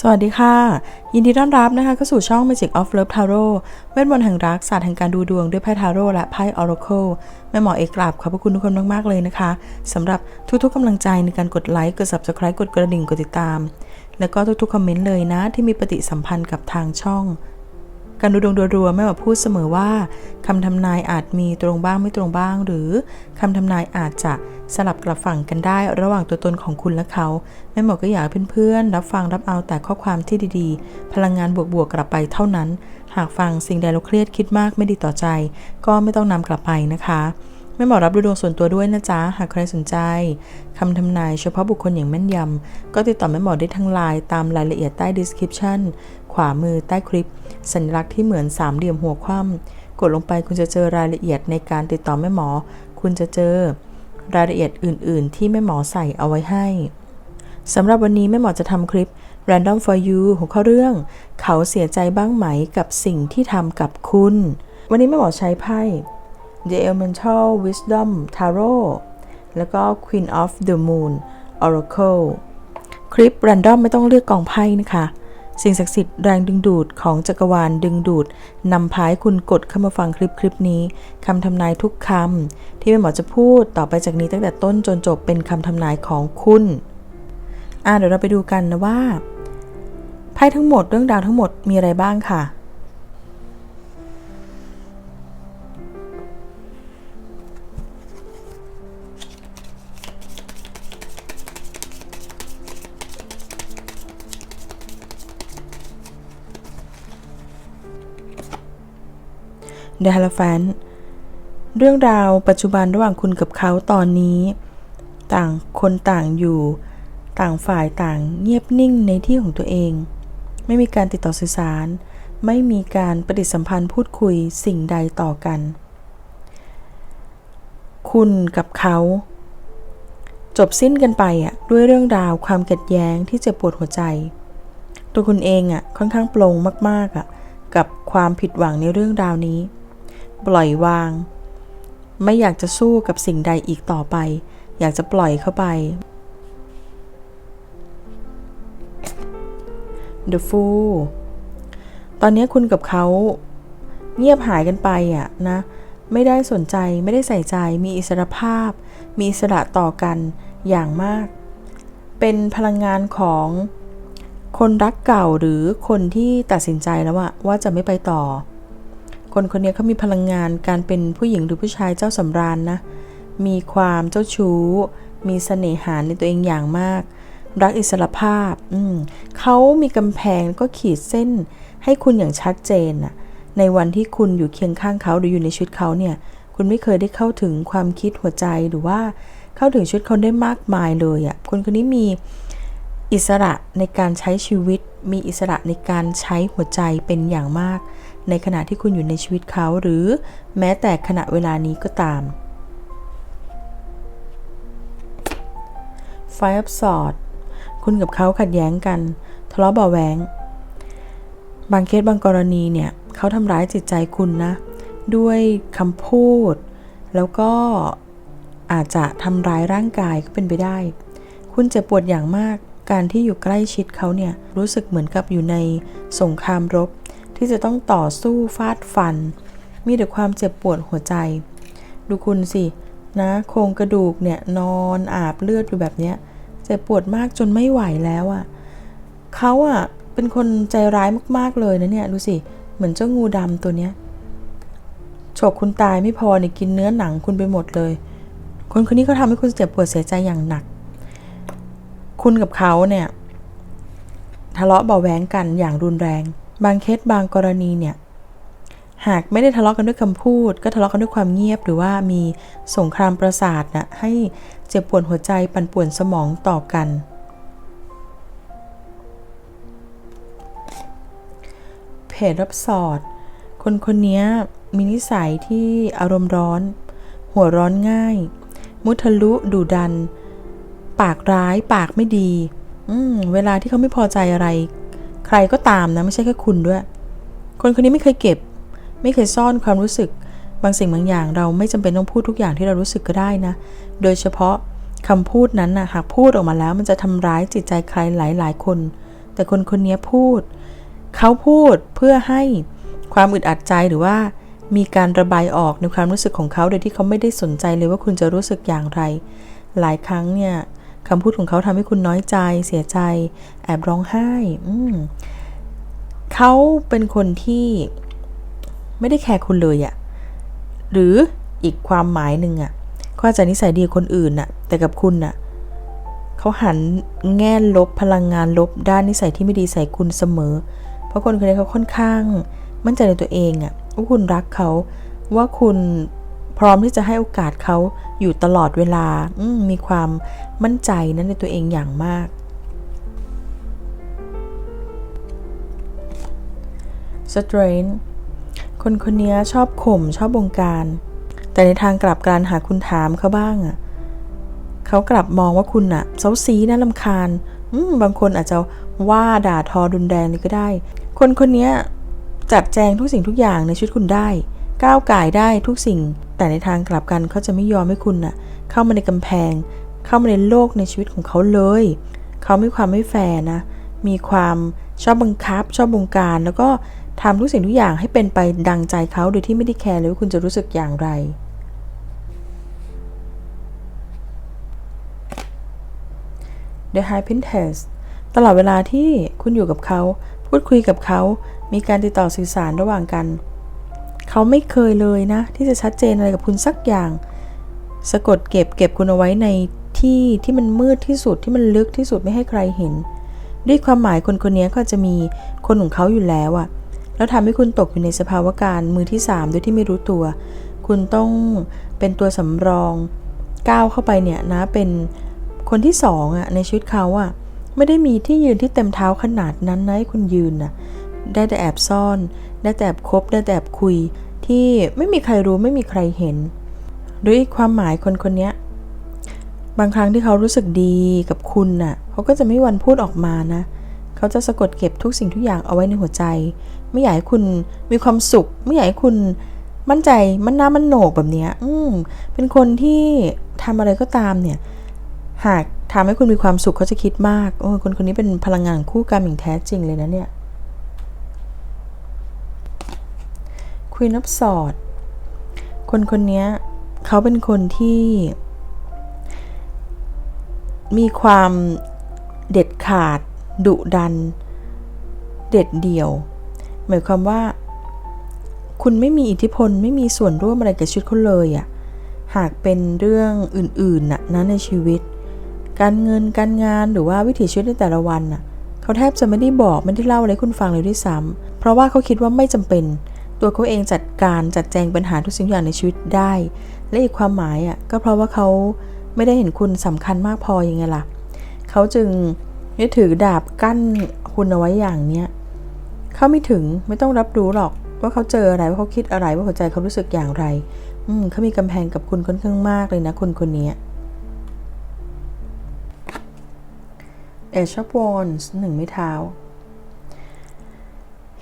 สวัสดีค่ะ ยินดีต้อนรับนะคะเข้าสู่ช่อง Magic of Love Tarot เวทมนต์แห่งรักศาสตร์แห่งการดูดวงด้วยไพ่ทาโร่และไพ่ Oracle แม่หมอเอกกราบขอบพระคุณทุกคนมาก ๆ เลยนะคะสำหรับทุกๆกำลังใจในการกดไลค์กด Subscribe กดกระดิ่งกดติดตาม แล้วก็ทุกๆคอมเมนต์เลยนะ ที่มีปฏิสัมพันธ์กับทางช่อง การดูดวงรัวๆแม่หมอพูดเสมอว่าคำทำนายอาจมีตรงบ้างไม่ตรงบ้าง หรือคำทำนายอาจจะสลับกลับฝั่งกันได้ระหว่างตัวตนของคุณและเขาแม่หมอก็อยากเพื่อนๆรับฟังรับเอาแต่ข้อความที่ดีๆ พลังงานบวกๆกลับไปเท่านั้น หากฟังสิ่งใดเราเครียดคิดมากไม่ดีต่อใจ ก็ไม่ต้องนำกลับไปนะคะแม่หมอรับดูดวงส่วนตัวด้วยนะจ๊ะ หากใครสนใจคำทำนายเฉพาะบุคคลอย่างแม่นยำ ก็ติดต่อแม่หมอได้ทางไลน์ตามรายละเอียดใต้ description ขวามือใต้คลิป สัญลักษณ์ที่เหมือนสามเหลี่ยมหัวคว่ำกดลงไปคุณจะเจอรายละเอียดในการติดต่อแม่หมอ คุณจะเจอรายละเอียดอื่น ๆ ที่แม่หมอใส่เอาไว้ให้สำหรับวันนี้แม่หมอจะทำคลิป Random for you หัวข้อเรื่อง เขาเสียใจบ้างไหมกับสิ่งที่ทำกับคุณ วันนี้แม่หมอใช้ไพ่ The Elemental Wisdom Tarot แล้วก็ Queen of the Moon Oracle คลิป Random ไม่ต้องเลือกกองไพ่นะคะ สิ่งศักดิ์สิทธิ์แรงดึงดูดของจักรวาลดึงดูดนำพายคุณกดเข้ามาฟังคลิปคลิปนี้คำทำนายทุกคำที่แม่หมอจะพูดต่อไปจากนี้ตั้งแต่ต้นจนจบเป็นคำทำนายของคุณอ่าเดี๋ยวเราไปดูกันนะว่าไพ่ทั้งหมดเรื่องราวทั้งหมดมีอะไรบ้างค่ะ The h a l o p h a n t เรื่องราวปัจจุบันระหว่างคุณกับเขาตอนนี้ ต่างคนต่างอยู่ ต่างฝ่ายต่างเงียบนิ่งในที่ของตัวเอง ไม่มีการติดต่อสื่อสาร ไม่มีการปฏิสัมพันธ์พูดคุยสิ่งใดต่อกัน คุณกับเขา จบสิ้นกันไปอะด้วยเรื่องราวความขัดแย้งที่เจ็บปวดหัวใจ ตัวคุณเองอะค่อนข้างปลงมากๆอะกับความผิดหวังในเรื่องราวนี้ ปล่อยวาง ไม่อยากจะสู้กับสิ่งใดอีกต่อไป อยากจะปล่อยเข้าไป The Fool ตอนนี้คุณกับเขาเงียบหายกันไปอะนะ ไม่ได้สนใจไม่ได้ใส่ใจ มีอิสรภาพ มีอิสระต่อกันอย่างมาก เป็นพลังงานของคนรักเก่าหรือคนที่ตัดสินใจแล้วว่าว่าจะไม่ไปต่อ คนคนนี้เขามีพลังงานการเป็นผู้หญิงหรือผู้ชายเจ้าสำราญนะ มีความเจ้าชู้ มีเสน่หาในตัวเองอย่างมาก รักอิสรภาพ อืมเขามีกำแพงก็ขีดเส้น ให้คุณอย่างชัดเจนน่ะในวันที่คุณอยู่เคียงข้างเขาหรืออยู่ในชีวิตเขาเนี่ย คุณไม่เคยได้เข้าถึงความคิดหัวใจหรือว่าเข้าถึงชีวิตเขาได้มากมายเลยอะ่ะ คนคนนี้มีอิสระในการใช้ชีวิต มีอิสระในการใช้หัวใจเป็นอย่างมาก ในขณะที่คุณอยู่ในชีวิตเขาหรือแม้แต่ขณะเวลานี้ก็ตาม Five of Swords คุณกับเขาขัดแย้งกัน ทะเลาะเบาะแหวง บางเคสบางกรณีเนี่ยเขาทำร้ายจิตใจคุณนะ ด้วยคำพูด แล้วก็อาจจะทำร้ายร่างกายก็เป็นไปได้ คุณเจ็บปวดอย่างมากการที่อยู่ใกล้ชิดเขาเนี่ยรู้สึกเหมือนกับอยู่ในสงครามรบ ที่จะต้องต่อสู้ฟาดฟัน มีแต่ความเจ็บปวดหัวใจ ดูคุณสินะโครงกระดูกเนี่ยนอนอาบเลือดอยู่แบบเนี้ยเจ็บปวดมากจนไม่ไหวแล้วอะ่ะเขาอะ่ะเป็นคนใจร้ายมากๆเลยนะเนี่ยดูสิเหมือนเจ้างูดำตัวเนี้ยฉกคุณตายไม่พอเนี่ยกินเนื้อหนังคุณไปหมดเลย คนคนนี้เขาทำให้คุณเจ็บปวดเสียใจอย่างหนัก คุณกับเขาเนี่ยทะเลาะเบาแหวงกันอย่างรุนแรง บางเคสบางกรณีเนี่ยหากไม่ได้ทะเลาะกันด้วยคำพูด ก็ทะเลาะกันด้วยความเงียบ หรือว่ามีสงครามประสาทนะให้เจ็บปวดหัวใจปั่นป่วนสมองต่อกัน เพจรับสอด คนคนนี้มีนิสัยที่อารมณ์ร้อน หัวร้อนง่าย มุทะลุดุดัน ปากร้ายปากไม่ดีอืเวลาที่เขาไม่พอใจอะไร รก็ตามนะไม่ใช่แค่คุณด้วย คนคนนี้ไม่เคยเก็บ ไม่เคยซ่อนความรู้สึก บางสิ่งบางอย่างเราไม่จำเป็นต้องพูดทุกอย่างที่เรารู้สึกก็ได้นะ โดยเฉพาะคำพูดนั้นนะหากพูดออกมาแล้วมันจะทำร้ายจิตใจใครหลายๆคน แต่คนคนนี้พูด เขาพูดเพื่อให้ความอึดอัดใจหรือว่ามีการระบายออกในความรู้สึกของเขาโดยที่เขาไม่ได้สนใจเลยว่าคุณจะรู้สึกอย่างไร หลายครั้งเนี่ย คำพูดของเขาทำให้คุณน้อยใจ เสียใจ แอบร้องไห้อืเขาเป็นคนที่ไม่ได้แคร์คุณเลยอะหรืออีกความหมายหนึ่งอะเขาอาจจะนิสัยดีคนอื่นน่ะแต่กับคุณน่ะเขาหันแง่ลบพลังงานลบด้านนิสัยที่ไม่ดีใส่คุณเสมอ เพราะคนคนนี้เขาค่อนข้าง มั่นใจในตัวเองอะว่าคุณรักเขาว่าคุณ พร้อมที่จะให้โอกาสเขาอยู่ตลอดเวลามมีความมั่นใจนั้นในตัวเองอย่างมาก สเตรนคนคนนี้ชอบข่มชอบบงการ แต่ในทางกลับการหาคุณถามเขาบ้างอะ่ะเขากลับมองว่าคุณอะ่ะเซาซีน่าลำคาญบางคนอาจจะว่าด่าทอรุนแรงเลยก็ได้ คนคนนี้จัดแจงทุกสิ่งทุกอย่างในชีวิตคุณได้ ก้าวไก่ได้ทุกสิ่ง แต่ในทางกลับกันเขาจะไม่ยอมให้คุณน่ะ เข้ามาในกำแพง เข้ามาในโลกในชีวิตของเขาเลย เขามีความไม่แฟร์นะ มีความชอบบังคับ ชอบบงการ แล้วก็ทำทุกสิ่งทุกอย่างให้เป็นไปดังใจเขาโดยที่ไม่ได้แคร์เลยว่าคุณจะรู้สึกอย่างไร The High Princess ตลอดเวลาที่คุณอยู่กับเขา พูดคุยกับเขา มีการติดต่อสื่อสารระหว่างกัน เขาไม่เคยเลยนะ ที่จะชัดเจนอะไรกับคุณสักอย่าง สะกดเก็บเก็บคุณเอาไว้ในที่ที่มันมืดที่สุดที่มันลึกที่สุดไม่ให้ใครเห็น ด้วยความหมายคนคนนี้ก็จะมีคนของเขาอยู่แล้วอะแล้วทำให้คุณตกอยู่ในสภาวะการมือที่ 3 โดยที่ไม่รู้ตัว คุณต้องเป็นตัวสำรองก้าวเข้าไปเนี่ยนะเป็นคนที่สองอะในชีวิตเขาอะไม่ได้มีที่ยืนที่เต็มเท้าขนาดนั้นนะให้คุณยืนนะ ได้แต่แอบซ่อน ได้แต่แอบคบ ได้แต่แอบคุย ที่ไม่มีใครรู้ไม่มีใครเห็น ด้วยความหมายคนคนนี้บางครั้งที่เขารู้สึกดีกับคุณน่ะ เขาก็จะไม่วันพูดออกมานะ เขาจะสะกดเก็บทุกสิ่งทุกอย่างเอาไว้ในหัวใจ ไม่อยากให้คุณมีความสุข ไม่อยากให้คุณมั่นใจ มันน้ามันโหนกแบบนี้อืมเป็นคนที่ทำอะไรก็ตามเนี่ย หากทำให้คุณมีความสุขเขาจะคิดมาก โอ้คนคนนี้เป็นพลังงานคู่กรรมอย่างแท้จริงเลยนะเนี่ย Queen of Swords คนคนนี้เขาเป็นคนที่ มีความเด็ดขาด ดุดัน เด็ดเดี่ยว หมายความว่า คุณไม่มีอิทธิพลไม่มีส่วนร่วมอะไรกับชีวิตเขาเลยอะ่ะหากเป็นเรื่องอื่นๆนะนะในชีวิต การเงินการงานหรือว่าวิถีชีวิตในแต่ละวันน่ะเขาแทบจะไม่ได้บอกไม่ได้เล่าอะไรคุณฟังเลยด้วยซ้ำเพราะว่าเขาคิดว่าไม่จำเป็น ตัวเขาเองจัดการจัดแจงปัญหาทุกสิ่งอย่างในชีวิตได้ และอีกความหมายอะก็เพราะว่าเขาไม่ได้เห็นคุณสำคัญมากพอยังไงล่ะเขาจึงยึดถือดาบกั้นคุณเอาไว้อย่างเนี้ยเขาไม่ถึงไม่ต้องรับรู้หรอกว่าเขาเจออะไรว่าเขาคิดอะไรว่าหัวใจเขารู้สึกอย่างไร อืมเขามีกำแพงกับคุณค่อนข้างมากเลยนะคนคนนี้ เอชวอนส์หนึ่งไม้เท้า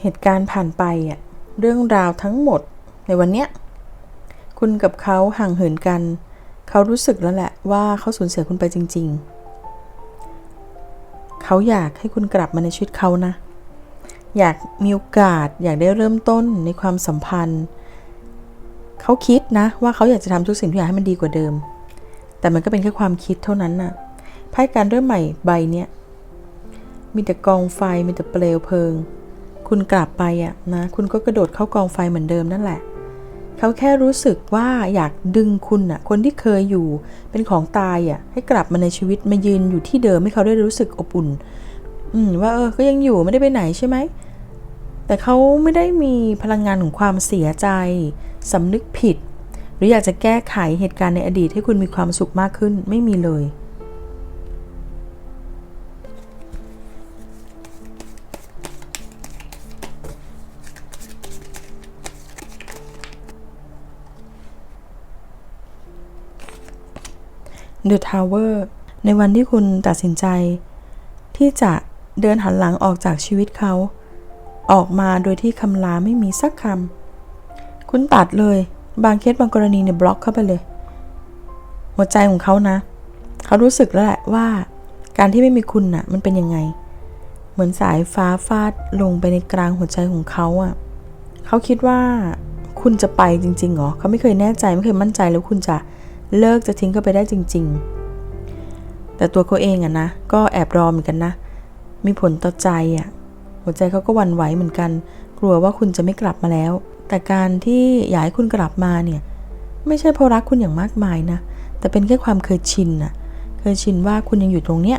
เหตุการณ์ผ่านไปอะ เรื่องราวทั้งหมดในวันเนี้ยคุณกับเขาห่างเหินกัน เขารู้สึกแล้วแหละว่าเขาสูญเสียคุณไปจริง ๆ เขาอยากให้คุณกลับมาในชีวิตเขานะ อยากมีโอกาสอยากได้เริ่มต้นในความสัมพันธ์ เขาคิดนะว่าเขาอยากจะทำทุกสิ่งทุกอย่างให้มันดีกว่าเดิม แต่มันก็เป็นแค่ความคิดเท่านั้นน่ะไพ่การเริ่มใหม่ใบเนี้ยมีแต่กองไฟมีแต่เปลวเพลิง คุณกลับไปอะนะ คุณก็กระโดดเข้ากองไฟเหมือนเดิมนั่นแหละ เขาแค่รู้สึกว่าอยากดึงคุณอะคนที่เคยอยู่เป็นของตายอะให้กลับมาในชีวิตมายืนอยู่ที่เดิมให้เขาได้รู้สึกอบอุ่น อืมว่าเออก็ยังอยู่ไม่ได้ไปไหนใช่ไหมแต่เขาไม่ได้มีพลังงานของความเสียใจสำนึกผิด หรืออยากจะแก้ไขเหตุการณ์ในอดีตให้คุณมีความสุขมากขึ้นไม่มีเลย The Tower ในวันที่คุณตัดสินใจ ที่จะเดินหันหลังออกจากชีวิตเขา ออกมาโดยที่คำลาไม่มีสักคำ คุณตัดเลย บางเคสบางกรณีเนี่ยบล็อกเข้าไปเลย หัวใจของเขานะ เขารู้สึกแล้วแหละว่า การที่ไม่มีคุณน่ะ มันเป็นยังไง เหมือนสายฟ้าฟาดลงไปในกลางหัวใจของเขาอะ่ะ เขาคิดว่าคุณจะไปจริงๆเหรอ เขาไม่เคยแน่ใจไม่เคยมั่นใจแล้วคุณจะ เลิกจะทิ้งเขาไปได้จริง ๆ แต่ตัวเขาเองอะนะ ก็แอบรอเหมือนกันนะ มีผลต่อใจอะหัวใจเขาก็วันไหวเหมือนกัน กลัวว่าคุณจะไม่กลับมาแล้ว แต่การที่อยากให้คุณกลับมาเนี่ย ไม่ใช่เพราะรักคุณอย่างมากมายนะ แต่เป็นแค่ความเคยชินน่ะเคยชินว่าคุณยังอยู่ตรงเนี้ย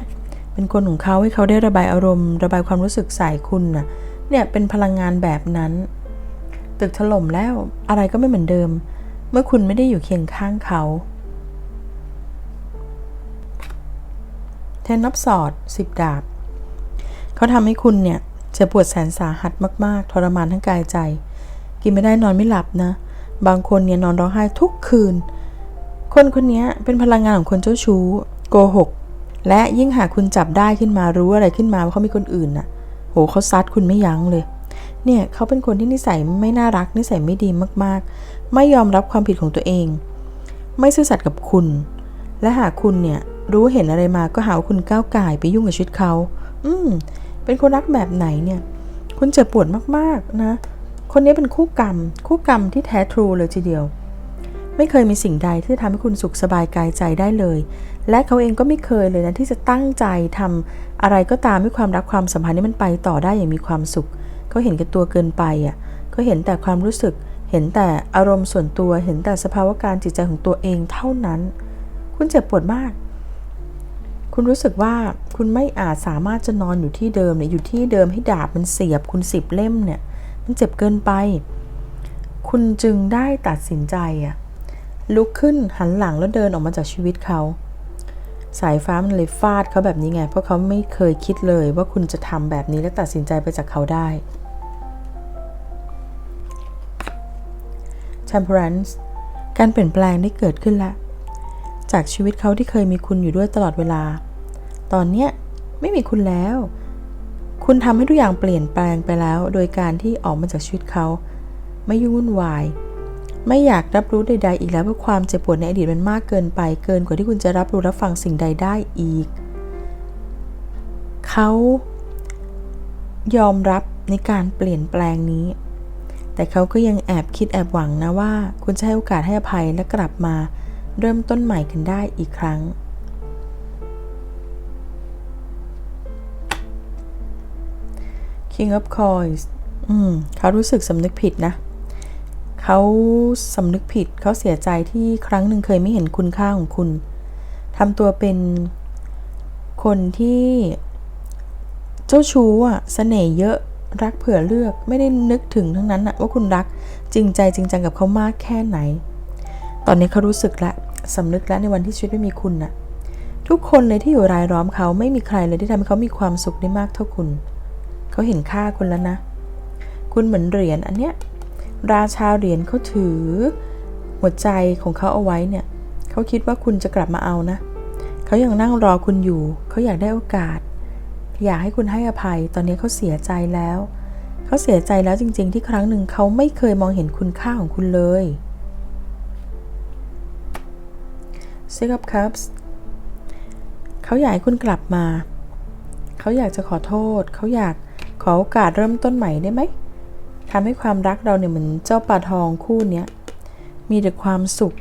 เป็นคนของเขาให้เขาได้ระบายอารมณ์ ระบายความรู้สึกใส่คุณน่ะ เนี่ยเป็นพลังงานแบบนั้น ตึกถล่มแล้วอะไรก็ไม่เหมือนเดิม เมื่อคุณไม่ได้อยู่เคียงข้างเขา เทนนับสอดสิบดาบ เขาทำให้คุณเนี่ยจะปวดแสนสาหัสมาก ๆ ทรมานทั้งกายใจ กินไม่ได้นอนไม่หลับนะ บางคนเนี่ยนอนร้องไห้ทุกคืน คนคนนี้เป็นพลังงานของคนเจ้าชู้ โกหก และยิ่งหากคุณจับได้ขึ้นมารู้อะไรขึ้นมาว่าเขามีคนอื่นน่ะ โหเขาซัดคุณไม่ยั้งเลย เนี่ยเขาเป็นคนที่นิสัยไม่น่ารัก นิสัยไม่ดีมาก ๆ ไม่ยอมรับความผิดของตัวเอง ไม่ซื่อสัตย์กับคุณ และหากคุณเนี่ย รู้เห็นอะไรมาก็หาว่าคุณก้าวไก่ไปยุ่งกับชีวิตเขา อืม เป็นคนรักแบบไหนเนี่ย คุณเจ็บปวดมากๆนะ คนนี้เป็นคู่กรรม คู่กรรมที่แท้ทรูเลยทีเดียว ไม่เคยมีสิ่งใดที่จะทำให้คุณสุขสบายกายใจได้เลย และเขาเองก็ไม่เคยเลยนะที่จะตั้งใจทำอะไรก็ตามให้ความรักความสัมพันธ์นี้มันไปต่อได้อย่างมีความสุข เขาเห็นแก่ตัวเกินไปอะเขาเห็นแต่ความรู้สึก เห็นแต่อารมณ์ส่วนตัว เห็นแต่สภาวะการจิตใจของตัวเองเท่านั้น คุณเจ็บปวดมาก คุณรู้สึกว่าคุณไม่อาจสามารถจะนอนอยู่ที่เดิมเนี่ยอยู่ที่เดิมให้ดาบมันเสียบคุณสิบเล่มเนี่ย มันเจ็บเกินไป คุณจึงได้ตัดสินใจอะลุกขึ้นหันหลังแล้วเดินออกมาจากชีวิตเขา สายฟ้ามันเลยฟาดเขาแบบนี้ไง เพราะเขาไม่เคยคิดเลยว่าคุณจะทำแบบนี้และตัดสินใจไปจากเขาได้ Temperance การเปลี่ยนแปลงได้เกิดขึ้นแล้ว จากชีวิตเขาที่เคยมีคุณอยู่ด้วยตลอดเวลา ตอนเนี้ยไม่มีคุณแล้ว คุณทำให้ทุกอย่างเปลี่ยนแปลงไปแล้ว โดยการที่ออกมาจากชีวิตเขา ไม่ยุ่งวุ่นวาย ไม่อยากรับรู้ใด ๆ อีกแล้วเพราะความเจ็บปวดในอดีตมันมากเกินไป เกินกว่าที่คุณจะรับรู้รับฟังสิ่งใดได้อีก เขายอมรับในการเปลี่ยนแปลงนี้ แต่เขาก็ยังแอบคิดแอบหวังนะว่า คุณจะให้โอกาสให้อภัยและกลับมา เริ่มต้นใหม่กันได้อีกครั้ง King of Coins อืมเขารู้สึกสำนึกผิดนะ เขาสำนึกผิด เขาเสียใจที่ครั้งหนึ่งเคยไม่เห็นคุณค่าของคุณ ทำตัวเป็นคนที่เจ้าชู้อะเสน่ห์เยอะ รักเผื่อเลือก ไม่ได้นึกถึงทั้งนั้นอะว่าคุณรักจริงใจจริงจังกับเขามากแค่ไหน ตอนนี้เขารู้สึกแล้วสำนึกแล้วในวันที่ชีวิตไม่มีคุณน่ะ ทุกคนเลยที่อยู่รายล้อมเขาไม่มีใครเลยที่ทำให้เขามีความสุขได้มากเท่าคุณ เขาเห็นค่าคุณแล้วนะ คุณเหมือนเหรียญอันเนี้ย ราชาเหรียญเขาถือ หัวใจของเขาเอาไว้เนี่ย เขาคิดว่าคุณจะกลับมาเอานะ เขายังนั่งรอคุณอยู่ เขาอยากได้โอกาส อยากให้คุณให้อภัย ตอนนี้เขาเสียใจแล้ว เขาเสียใจแล้วจริง ๆ ที่ครั้งหนึ่งเขาไม่เคยมองเห็นคุณค่าของคุณเลย Six of Cups เขาอยากให้คุณกลับมา เขาอยากจะขอโทษ เขาอยากขอโอกาสเริ่มต้นใหม่ได้ไหมทำให้ความรักเราเนี่ยเหมือนเจ้าปลาทองคู่เนี้ย มีแต่ความสุข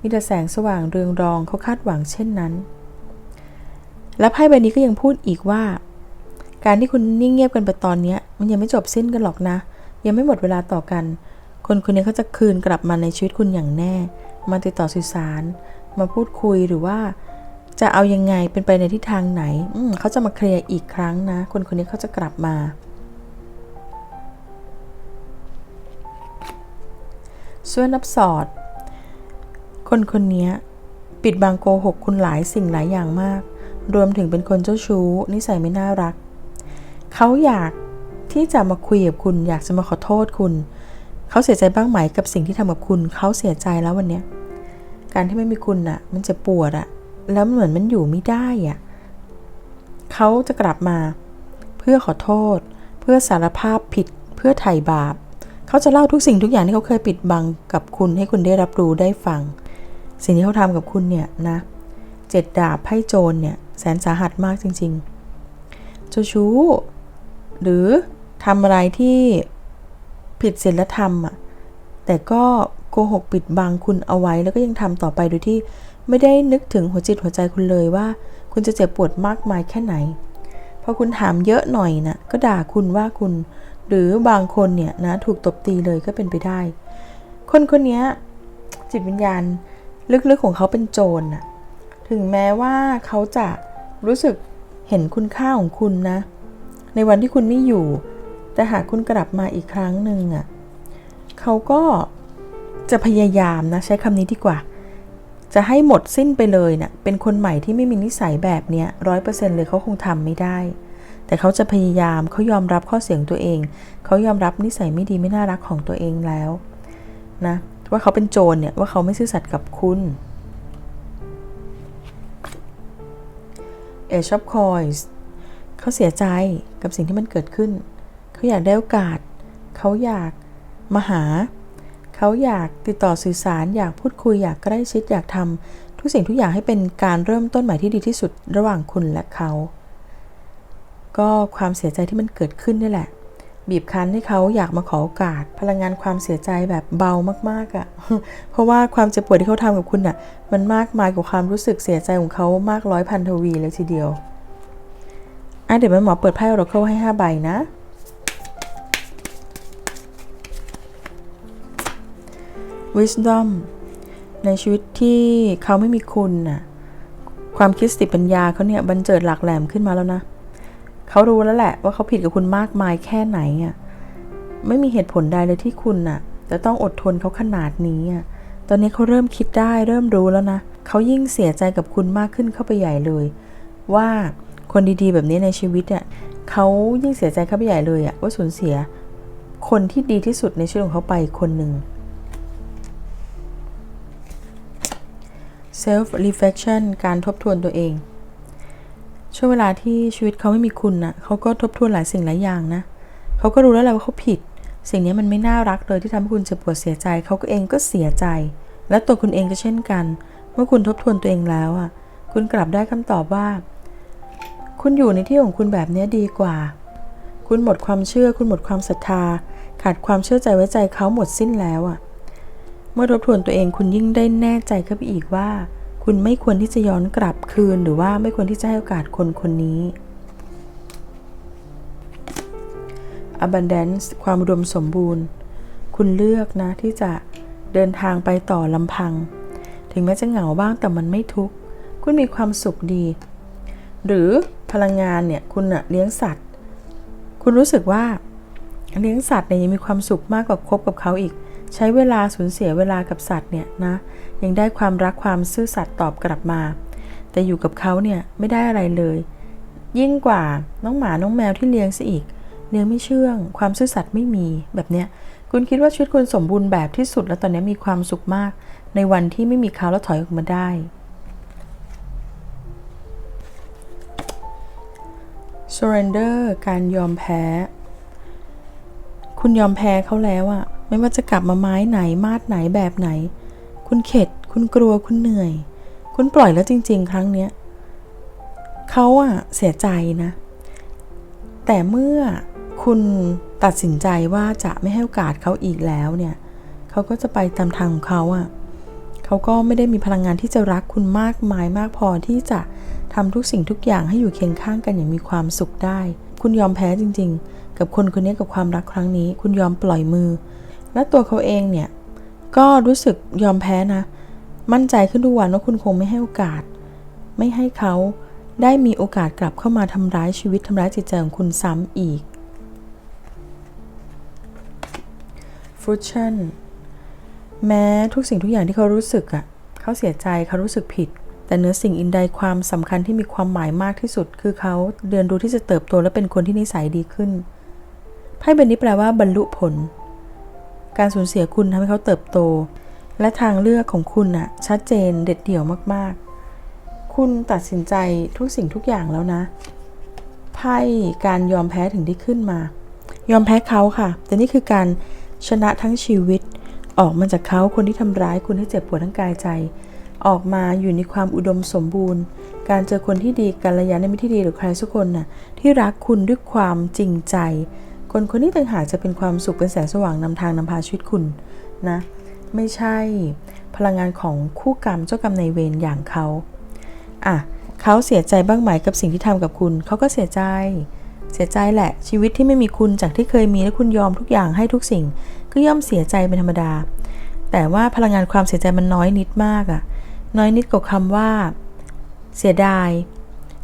มีแต่แสงสว่างเรืองรองเขาคาดหวังเช่นนั้น และไพ่ใบนี้ก็ยังพูดอีกว่า การที่คุณนิ่งเงียบกันไปตอนเนี้ยมันยังไม่จบสิ้นกันหรอกนะ ยังไม่หมดเวลาต่อกัน คนคนนี้เขาจะคืนกลับมาในชีวิตคุณอย่างแน่ มาติดต่อสื่อสาร มาพูดคุยหรือว่า จะเอายังไงเป็นไปในทิศทางไหนอืเขาจะมาเคลียร์อีกครั้งนะ คนคนนี้เขาจะกลับมา ส่วนนับสอด คนคนนี้ปิดบังโกหกคุณหลายสิ่งหลายอย่างมาก รวมถึงเป็นคนเจ้าชู้ นิสัยไม่น่ารัก เขาอยากที่จะมาคุยกับคุณ อยากจะมาขอโทษคุณ เขาเสียใจบ้างไหมกับสิ่งที่ทำกับคุณ เขาเสียใจแล้ววันเนี้ย การที่ไม่มีคุณอะมันจะปวดอะแล้วเหมือนมันอยู่ไม่ได้อะเขาจะกลับมาเพื่อขอโทษ เพื่อสารภาพผิดเพื่อไถ่บาป เขาจะเล่าทุกสิ่งทุกอย่างที่เขาเคยปิดบังกับคุณให้คุณได้รับรู้ได้ฟัง สิ่งที่เขาทำกับคุณเนี่ยนะเจ็ดดาบไพ่โจรเนี่ยแสนสาหัสมากจริง ๆ เจ้าชู้ หรือทำอะไรที่ผิดศีลธรรมอะ แต่ก็โกหกปิดบังคุณเอาไว้แล้วก็ยังทำต่อไปโดยที่ไม่ได้นึกถึงหัวจิตหัวใจคุณเลยว่า คุณจะเจ็บปวดมากมายแค่ไหนพอคุณถามเยอะหน่อยนะก็ด่าคุณว่าคุณ หรือบางคนเนี่ยนะถูกตบตีเลยก็เป็นไปได้ คนคนนี้จิตวิญญาณลึกๆของเขาเป็นโจรน่ะถึงแม้ว่าเขาจะรู้สึกเห็นคุณค่าของคุณนะ ในวันที่คุณไม่อยู่ แต่หากคุณกลับมาอีกครั้งหนึ่งอะ เขาก็จะพยายามนะใช้คำนี้ดีกว่า จะให้หมดสิ้นไปเลยเนะ่ะเป็นคนใหม่ที่ไม่มีนิสัยแบบเนี้ยร้อยเปอร์เซ็นต์เลยเขาคงทำไม่ได้ แต่เขาจะพยายามเขายอมรับข้อเสียงตัวเอง เขายอมรับนิสัยไม่ดีไม่น่ารักของตัวเองแล้วนะว่าเขาเป็นโจรเนี่ยว่าเขาไม่ซื่อสัตย์กับคุณ Age of Coins เขาเสียใจกับสิ่งที่มันเกิดขึ้น เขาอยากได้โอกาส เขาอยาก มาหา เขาอยากติดต่อสื่อสารอยากพูดคุยอยากใกล้ชิดอยากทำทุกสิ่งทุกอย่างให้เป็นการเริ่มต้นใหม่ที่ดีที่สุดระหว่างคุณและเขา ก็ความเสียใจที่มันเกิดขึ้นนี่แหละ บีบคั้นให้เขาอยากมาขอโอกาส พลังงานความเสียใจแบบเบามากๆอะ่ะ เพราะว่าความเจ็บปวดที่เขาทำกับคุณอะ มันมากมายกว่าความรู้สึกเสียใจของเขามากร้อยพันทวีเลยทีเดียวอะเดี๋ยวแม่หมอเปิดไพ่ Oracle ให้ 5 ใบนะ Wisdom ในชีวิตที่เขาไม่มีคุณน่ะความคิดสติปัญญาเขาเนี่ยบันเจิดหลักแหลมขึ้นมาแล้วนะเขารู้แล้วแหละว่าเขาผิดกับคุณมากมายแค่ไหนอะไม่มีเหตุผลใดเลยที่คุณน่ะจะต้องอดทนเขาขนาดนี้อะตอนนี้เขาเริ่มคิดได้เริ่มรู้แล้วนะเขายิ่งเสียใจกับคุณมากขึ้นเข้าไปใหญ่เลย ว่าคนดีๆ แบบนี้ในชีวิตเนี่ยเขายิ่งเสียใจเข้าไปใหญ่เลยอะว่าสูญเสีย คนที่ดีที่สุดในชีวิตของเขาไปคนหนึ่ง self reflection การทบทวนตัวเอง ช่วงเวลาที่ชีวิตเขาไม่มีคุณนะเขาก็ทบทวนหลายสิ่งหลายอย่างนะเขาก็รู้แล้วแหละว่าเขาผิด สิ่งนี้มันไม่น่ารักเลยที่ทำให้คุณเจ็บปวดเสียใจ เขาก็เองก็เสียใจ และตัวคุณเองก็เช่นกัน เมื่อคุณทบทวนตัวเองแล้วอะ คุณกลับได้คำตอบว่า คุณอยู่ในที่ของคุณแบบนี้ดีกว่า คุณหมดความเชื่อ คุณหมดความศรัทธา ขาดความเชื่อใจไว้ใจเขาหมดสิ้นแล้วอะ มื่อทบทวนตัวเองคุณยิ่งได้แน่ใจเข้าไปอีกว่า คุณไม่ควรที่จะย้อนกลับคืน หรือว่าไม่ควรที่จะให้โอกาสคนคนนี้ abundance ความอุดมสมบูรณ์ คุณเลือกนะที่จะเดินทางไปต่อลำพัง ถึงแม้จะเหงาบ้างแต่มันไม่ทุกข์ คุณมีความสุขดี หรือพลังงานเนี่ยคุณอะเลี้ยงสัตว์ คุณรู้สึกว่าเลี้ยงสัตว์เนี่ยยังมีความสุขมากกว่าคบกับเขาอีก ใช้เวลาสูญเสียเวลากับสัตว์เนี่ยนะ ยังได้ความรักความซื่อสัตย์ตอบกลับมา แต่อยู่กับเขาเนี่ยไม่ได้อะไรเลย ยิ่งกว่าน้องหมาน้องแมวที่เลี้ยงซะอีก เลี้ยงไม่เชื่อง ความซื่อสัตย์ไม่มีแบบเนี้ยคุณคิดว่าชีวิตคุณสมบูรณ์แบบที่สุดแล้วตอนนี้มีความสุขมาก ในวันที่ไม่มีเขาแล้วถอยออกมาได้ surrender การยอมแพ้ คุณยอมแพ้เขาแล้วอะ ไม่ว่าจะกลับมาไม้ไหนมาดไหนแบบไหน คุณเข็ด คุณกลัวคุณเหนื่อย คุณปล่อยแล้วจริง ๆ ครั้งเนี้ยเขาอะเสียใจนะ แต่เมื่อคุณตัดสินใจว่าจะไม่ให้โอกาสเขาอีกแล้วเนี่ยเขาก็จะไปตามทางของเขาอะเขาก็ไม่ได้มีพลังงานที่จะรักคุณมากมายมากพอที่จะทำทุกสิ่งทุกอย่างให้อยู่เคียงข้างกันอย่างมีความสุขได้ คุณยอมแพ้จริง ๆ กับคนคนนี้กับความรักครั้งนี้ คุณยอมปล่อยมือ และตัวเขาเองเนี่ย ก็รู้สึกยอมแพ้นะ มั่นใจขึ้นทุกวันว่าคุณคงไม่ให้โอกาส ไม่ให้เขาได้มีโอกาสกลับเข้ามาทำร้ายชีวิตทำร้ายจิตใจของคุณซ้ำอีกฟรุชันแม้ทุกสิ่งทุกอย่างที่เขารู้สึกอะ่ะเขาเสียใจเขารู้สึกผิด แต่เนื้อสิ่งอินใดความสำคัญที่มีความหมายมากที่สุด คือเขาเรียนรู้ที่จะเติบโตและเป็นคนที่นิสัยดีขึ้นไพ่ใบนี้แปลว่าบรรลุผล การสูญเสียคุณทำให้เขาเติบโต และทางเลือกของคุณอะชัดเจนเด็ดเดี่ยวมากๆ คุณตัดสินใจทุกสิ่งทุกอย่างแล้วนะ ไพ่การยอมแพ้ถึงได้ขึ้นมา ยอมแพ้เขาค่ะ แต่นี่คือการชนะทั้งชีวิต ออกมาจากเขาคนที่ทำร้ายคุณให้เจ็บปวดทั้งกายใจ ออกมาอยู่ในความอุดมสมบูรณ์ การเจอคนที่ดีกัลยาณมิตรที่ดีหรือใครสักคนน่ะที่รักคุณด้วยความจริงใจ คนคนนี้ต่างหากจะเป็นความสุขเป็นแสงสว่างนำทางนำพาชีวิตคุณนะ ไม่ใช่พลังงานของคู่กรรมเจ้ากรรมในเวรอย่างเขาอะเขาเสียใจบ้างไหมกับสิ่งที่ทำกับคุณ เขาก็เสียใจ เสียใจแหละ ชีวิตที่ไม่มีคุณจากที่เคยมีและคุณยอมทุกอย่างให้ทุกสิ่ง ก็ย่อมเสียใจเป็นธรรมดา แต่ว่าพลังงานความเสียใจมันน้อยนิดมากอะน้อยนิดกับคำว่า เสียดาย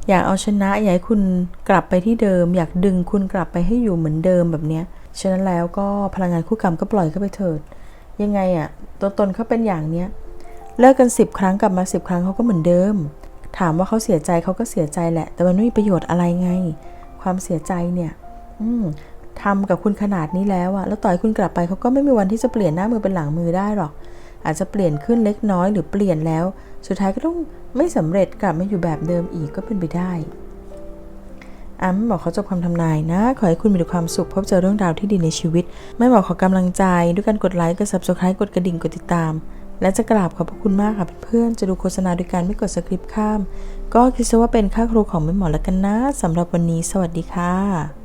อยากเอาชนะอยากให้คุณกลับไปที่เดิม อยากดึงคุณกลับไปให้อยู่เหมือนเดิมแบบเนี้ยฉะนั้นแล้วก็พลังงานคู่กรรมก็ปล่อยเข้าไปเถิด ยังไงอะตัวตนเขาเป็นอย่างเนี้ยเลิกกันสิบครั้งกลับมาสิบครั้งเขาก็เหมือนเดิม ถามว่าเขาเสียใจเขาก็เสียใจแหละ แต่มันไม่มีประโยชน์อะไรไง ความเสียใจเนี่ย อืมทำกับคุณขนาดนี้แล้วอะแล้วต่อยคุณกลับไปเขาก็ไม่มีวันที่จะเปลี่ยนหน้ามือเป็นหลังมือได้หรอก อาจจะเปลี่ยนขึ้นเล็กน้อยหรือเปลี่ยนแล้ว สุดท้ายก็ต้องไม่สำเร็จกลับมาอยู่แบบเดิมอีกก็เป็นไปได้อะไม่บอกขาจบคำทำนายนะ ขอให้คุณมีความสุขพบเจอเรื่องราวที่ดีในชีวิตไม่บอกขอกำลังใจ ด้วยการกดไลค์กด subscribe กดกระดิ่งกดติดตาม และจะกราบขอบพระคุณมากค่ะเพื่อนๆจะดูโฆษณาโดยการไม่กดสคริปต์ข้าม ก็คิดซะว่าเป็นค่าครูของแม่หมอแล้วกันนะสำหรับวันนี้ สวัสดีค่ะ